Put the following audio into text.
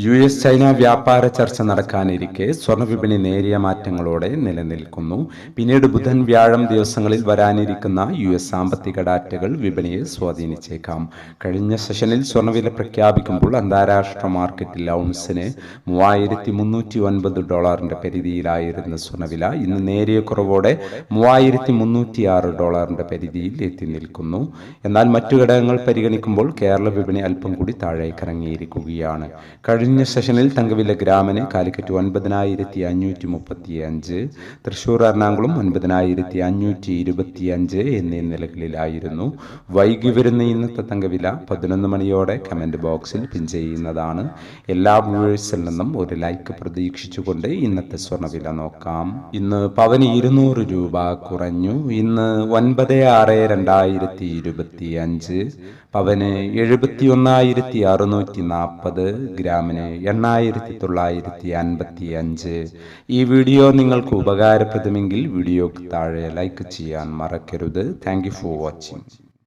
U S China വ്യാപാര ചർച്ച നടക്കാനിരിക്കെ സ്വർണവിപണി നേരിയ മാറ്റങ്ങളോടെ നിലനിൽക്കുന്നു. പിന്നീട് ബുധൻ വ്യാഴം ദിവസങ്ങളിൽ വരാനിരിക്കുന്ന യു എസ് സാമ്പത്തിക ഡാറ്റകൾ വിപണിയെ സ്വാധീനിച്ചേക്കാം. കഴിഞ്ഞ സെഷനിൽ സ്വർണവില പ്രഖ്യാപിക്കുമ്പോൾ അന്താരാഷ്ട്ര മാർക്കറ്റിൽ ഔൺസിന് മൂവായിരത്തി മുന്നൂറ്റി ഒൻപത് ഡോളറിന്റെ പരിധിയിലായിരുന്ന സ്വർണവില ഇന്ന് നേരിയ കുറവോടെ മൂവായിരത്തി മുന്നൂറ്റി ആറ് ഡോളറിന്റെ പരിധിയിൽ എത്തി നിൽക്കുന്നു. എന്നാൽ മറ്റു ഘടകങ്ങൾ പരിഗണിക്കുമ്പോൾ കേരള വിപണി അല്പം കൂടി താഴേക്കിറങ്ങിയിരിക്കുകയാണ്. കഴിഞ്ഞ സെഷനിൽ തങ്കവില ഗ്രാമിന് കാലിക്കറ്റ് ഒൻപതിനായിരത്തി അഞ്ഞൂറ്റി മുപ്പത്തി അഞ്ച് തൃശൂർ എറണാകുളം ഒൻപതിനായിരത്തി അഞ്ഞൂറ്റി ഇരുപത്തി അഞ്ച് എന്നീ നിലകളിലായിരുന്നു വൈകി വരുന്ന ഇന്നത്തെ തങ്കവില പതിനൊന്ന് മണിയോടെ കമന്റ് ബോക്സിൽ പിൻ ചെയ്യുന്നതാണ്. എല്ലാ വ്യൂവേഴ്സിൽ നിന്നും ഒരു ലൈക്ക് പ്രതീക്ഷിച്ചുകൊണ്ട് ഇന്നത്തെ സ്വർണവില നോക്കാം. ഇന്ന് പവന് ഇരുന്നൂറ് രൂപ കുറഞ്ഞു. ഇന്ന് ഒൻപത് ആറ് രണ്ടായിരത്തി ഇരുപത്തി അഞ്ച് പവന് എഴുപത്തി ഒന്നായിരത്തി അറുന്നൂറ്റി നാൽപ്പത് ഗ്രാമിന് എണ്ണായിരത്തി തൊള്ളായിരത്തി അൻപത്തി അഞ്ച് ഈ വീഡിയോ നിങ്ങൾക്ക് ഉപകാരപ്രദമെങ്കിൽ വീഡിയോക്ക് താഴെ ലൈക്ക് ചെയ്യാൻ മറക്കരുത്. Thank for watching